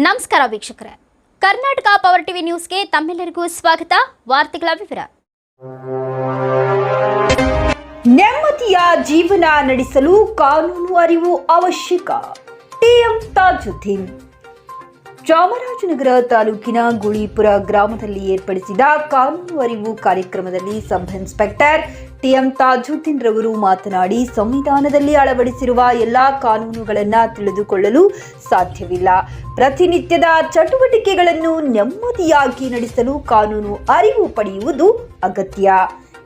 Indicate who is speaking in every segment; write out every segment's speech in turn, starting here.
Speaker 1: ನಮಸ್ಕಾರ ವೀಕ್ಷಕರೇ. Karnataka power TV ನ್ಯೂಸ್ಗೆ ತಮ್ಮೆಲ್ಲರಿಗೂ ಸ್ವಾಗತ. ವಾರ್ತೆಗಳ ವಿವರ.
Speaker 2: ನೆಮ್ಮದಿಯ ಜೀವನ ನಡೆಸಲು ಕಾನೂನು ಅರಿವು ಅವಶ್ಯಕ. ಟಿಎಂ ತಾಜುದ್ದೀನ್. ಚಾಮರಾಜನಗರ ತಾಲೂಕಿನ ಗುಳಿಪುರ ಗ್ರಾಮದಲ್ಲಿ ಏರ್ಪಡಿಸಿದ ಕಾನೂನು ಅರಿವು ಕಾರ್ಯಕ್ರಮದಲ್ಲಿ ಸಬ್ ಇನ್ಸ್ಪೆಕ್ಟರ್ ಟಿಎಂ ತಾಜುದ್ದೀನ್ ರವರು ಮಾತನಾಡಿ, ಸಂವಿಧಾನದಲ್ಲಿ ಅಳವಡಿಸಿರುವ ಎಲ್ಲಾ ಕಾನೂನುಗಳನ್ನು ತಿಳಿದುಕೊಳ್ಳಲು ಸಾಧ್ಯವಿಲ್ಲ. ಪ್ರತಿನಿತ್ಯದ ಚಟುವಟಿಕೆಗಳನ್ನು ನೆಮ್ಮದಿಯಾಗಿ ನಡೆಸಲು ಕಾನೂನು ಅರಿವು ಪಡೆಯುವುದು ಅಗತ್ಯ.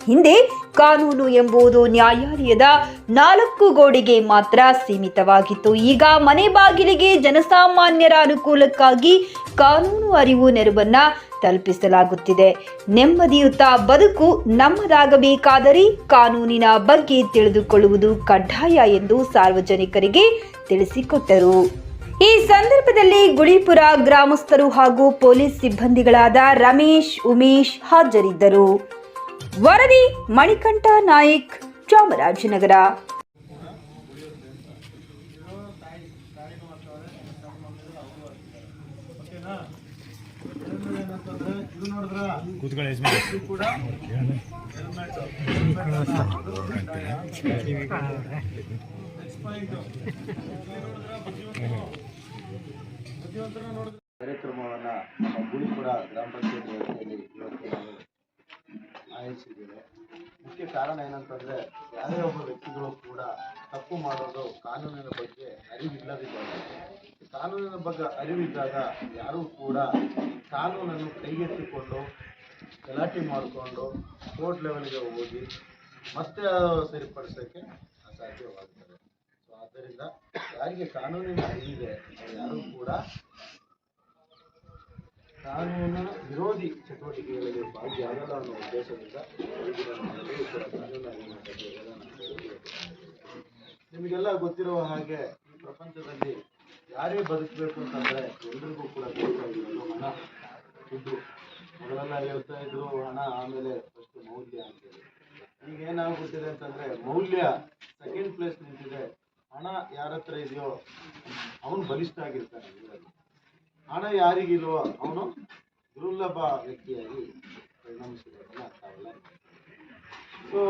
Speaker 2: ಹಿಂದೆ ಕಾನೂನು ಎಂಬುದು ನ್ಯಾಯಾಲಯದ ನಾಲ್ಕು ಗೋಡೆಗೆ ಮಾತ್ರ ಸೀಮಿತವಾಗಿತ್ತು. ಈಗ ಮನೆ ಬಾಗಿಲಿಗೆ ಜನಸಾಮಾನ್ಯರ ಅನುಕೂಲಕ್ಕಾಗಿ ಕಾನೂನು ಅರಿವು ನೆರವನ್ನ ತಲುಪಿಸಲಾಗುತ್ತಿದೆ. ನೆಮ್ಮದಿಯುತ ಬದುಕು ನಮ್ಮದಾಗಬೇಕಾದರೆ ಕಾನೂನಿನ ಬಗ್ಗೆ ತಿಳಿದುಕೊಳ್ಳುವುದು ಕಡ್ಡಾಯ ಎಂದು ಸಾರ್ವಜನಿಕರಿಗೆ ತಿಳಿಸಿಕೊಟ್ಟರು. ಈ ಸಂದರ್ಭದಲ್ಲಿ ಗುಳಿಪುರ ಗ್ರಾಮಸ್ಥರು ಹಾಗೂ ಪೊಲೀಸ್ ಸಿಬ್ಬಂದಿಗಳಾದ ರಮೇಶ್, ಉಮೇಶ್ ಹಾಜರಿದ್ದರು. ವರದಿ ಮಣಿಕಂಠ ನಾಯಕ್ ಚಾಮರಾಜನಗರ.
Speaker 3: ಕಾರ್ಯಕ್ರಮವನ್ನು ನಮ್ಮ ಗುಳಿಪುರ ಗ್ರಾಮ ಪಂಚಾಯತ್ ವ್ಯವಸ್ಥೆಯಲ್ಲಿ ಇವತ್ತು ಮುಖ್ಯ ಕಾರಣ ಏನಂತಂದ್ರೆ, ಯಾರೇ ಒಬ್ಬ ವ್ಯಕ್ತಿಗಳು ಕೂಡ ತಪ್ಪು ಮಾಡೋದು ಕಾನೂನಿನ ಬಗ್ಗೆ ಅರಿವಿಲ್ಲದಿದ್ದಾಗ, ಕಾನೂನಿನ ಬಗ್ಗೆ ಅರಿವಿದ್ದಾಗ ಯಾರೂ ಕೂಡ ಕಾನೂನನ್ನು ಕೈಗೆತ್ತಿಕೊಂಡು, ಗಲಾಟೆ ಮಾಡಿಕೊಂಡು ಕೋರ್ಟ್ ಲೆವೆಲ್ಗೆ ಹೋಗಿ ಮತ್ತೆ ಸರಿಪಡಿಸೋಕ್ಕೆ ಅಸಾಧ್ಯವಾಗುತ್ತದೆ ಸೊ ಆದ್ದರಿಂದ ಯಾರಿಗೆ ಕಾನೂನಿನ ಅರಿವಿದೆ ಯಾರು ಕೂಡ ಕಾನೂನಿನ ವಿರೋಧಿ ಚಟುವಟಿಕೆಗಳಿಗೆ ಭಾಗಿಯಾಗಲ್ಲ ಅನ್ನೋ ಉದ್ದೇಶದಿಂದ ನಿಮಗೆಲ್ಲ ಗೊತ್ತಿರುವ ಹಾಗೆ ಈ ಪ್ರಪಂಚದಲ್ಲಿ ಯಾರೇ ಬದುಕಬೇಕು ಅಂತಂದ್ರೆ ಎಲ್ರಿಗೂ ಕೂಡ ಬೇಕಾಗಿರೋದು ಹಣ. ದುಡ್ಡು. ಮೊದಲೆಲ್ಲ ಹೇಳ್ತಾ ಇದ್ರು, ಹಣ ಆಮೇಲೆ ಫಸ್ಟ್ ಮೌಲ್ಯ ಅಂತೇಳಿ ಈಗ ಏನಾಗುತ್ತಿದೆ ಅಂತಂದ್ರೆ ಮೌಲ್ಯ ಸೆಕೆಂಡ್ ಪ್ಲೇಸ್ ನಿಂತಿದೆ. ಹಣ ಯಾರ ಹತ್ರ ಇದೆಯೋ, ಅವನು ಬಲಿಷ್ಠ ಆಗಿರ್ತಾನೆ. ಹಣ ಯಾರಿಗಿಲ್ವೋ, ಅವನು ದುರ್ಲಭ ವ್ಯಕ್ತಿಯಾಗಿ ಪರಿಣಮಿಸಿರೋದನ್ನ ತಾವೆಲ್ಲ. ಸೊ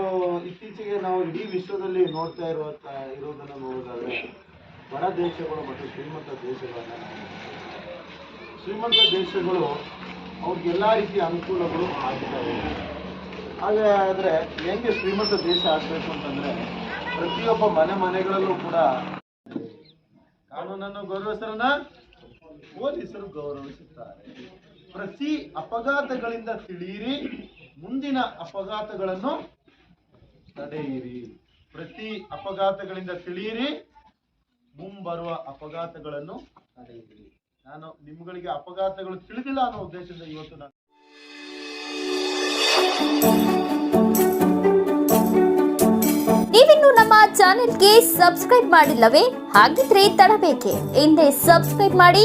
Speaker 3: ಇತ್ತೀಚೆಗೆ ನಾವು ಇಡೀ ವಿಶ್ವದಲ್ಲಿ ನೋಡ್ತಾ ಇರುವಂಥ ಇರೋದನ್ನು ನೋಡೋದಾದ್ರೆ ಬಡ ದೇಶಗಳು ಮತ್ತು ಶ್ರೀಮಂತ ದೇಶಗಳನ್ನ ಶ್ರೀಮಂತ ದೇಶಗಳು ಅವ್ರಿಗೆಲ್ಲ ರೀತಿಯ ಅನುಕೂಲಗಳು ಆಗಿದ್ದಾವೆ ಆದರೆ, ಹೆಂಗೆ ಶ್ರೀಮಂತ ದೇಶ ಆಗ್ಬೇಕು ಅಂತಂದ್ರೆ, ಪ್ರತಿಯೊಬ್ಬ ಮನೆ ಮನೆಗಳಲ್ಲೂ ಕೂಡ ಕಾನೂನನ್ನು ಗೌರವಿಸರನ್ನ ಪೊಲೀಸರು ಗೌರವಿಸುತ್ತಾರೆ. ಪ್ರತಿ ಅಪಘಾತಗಳಿಂದ ತಿಳಿಯಿರಿ, ಮುಂದಿನ ಅಪಘಾತಗಳನ್ನು ತಡೆಯಿರಿ. ಪ್ರತಿ ಅಪಘಾತಗಳಿಂದ ತಿಳಿಯಿರಿ, ಮುಂಬರುವ ಅಪಘಾತಗಳನ್ನು ತಡೆಯಿರಿ. ನಾನು ನಿಮ್ಗಳಿಗೆ ಅಪಘಾತಗಳು ತಿಳಿದಿಲ್ಲ ಅನ್ನೋ ಉದ್ದೇಶದಿಂದ ಇವತ್ತು ನಾನು
Speaker 1: ನೀವಿನ್ನು ನಮ್ಮ ಚಾನೆಲ್ಗೆ ಸಬ್ಸ್ಕ್ರೈಬ್ ಮಾಡಿಲ್ಲವೇ? ಹಾಗಿದ್ರೆ ತಡಬೇಕೆ. ಹಿಂದೆ ಸಬ್ಸ್ಕ್ರೈಬ್ ಮಾಡಿ